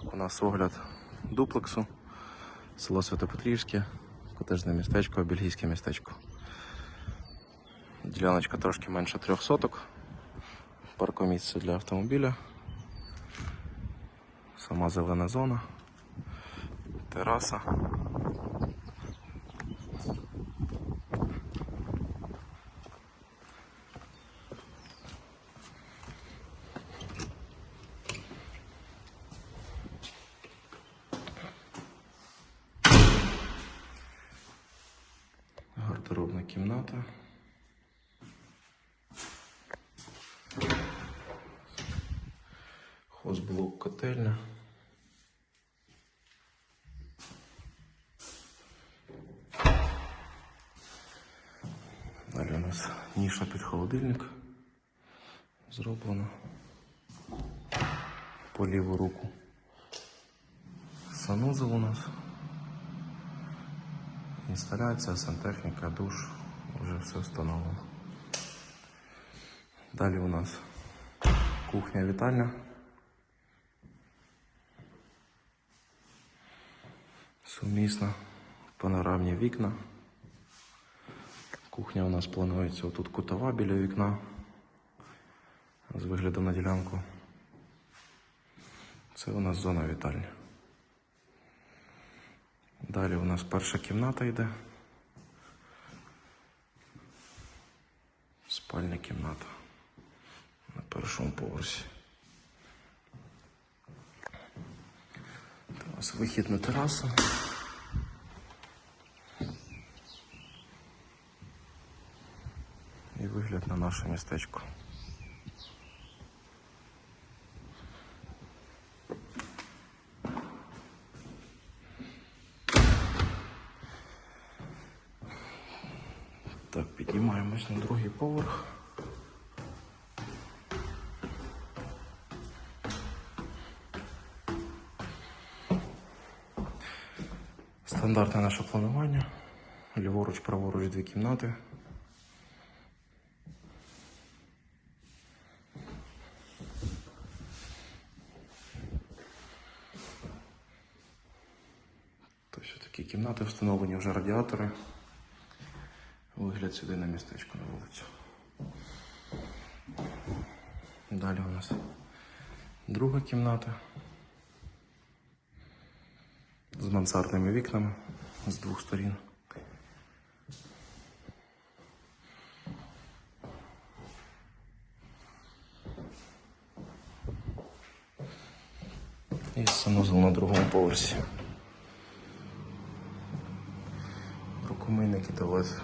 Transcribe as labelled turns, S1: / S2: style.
S1: Так, у нас огляд дуплексу, село Святопетрівське, котежне містечко, бельгійське містечко. Діляночка трошки менше трьох соток. Паркомісце для автомобіля. Сама зелена зона. Тераса. Гардеробна кімната. Хозблок котельня. Далі у нас ніша під холодильник зроблена. По ліву руку. Санузел у нас. Інсталяція, сантехніка, душ, вже все встановлено. Далі у нас кухня вітальня. Сумісно, панорамні вікна. Кухня у нас планується отут кутова біля вікна з виглядом на ділянку. Це у нас зона вітальні. Далі у нас перша кімната йде. Спальня кімната на першому поверсі. У нас вихід на терасу. І вигляд на наше містечко. Так, піднімаємось на другий поверх. Стандартне наше планування. Ліворуч, праворуч дві кімнати. Тобто такі кімнати встановлені вже радіатори. Вигляд сюди на містечко на вулицю. Далі у нас друга кімната з мансардними вікнами з двох сторін. І санузел на другому поверсі. Рукомийники туалет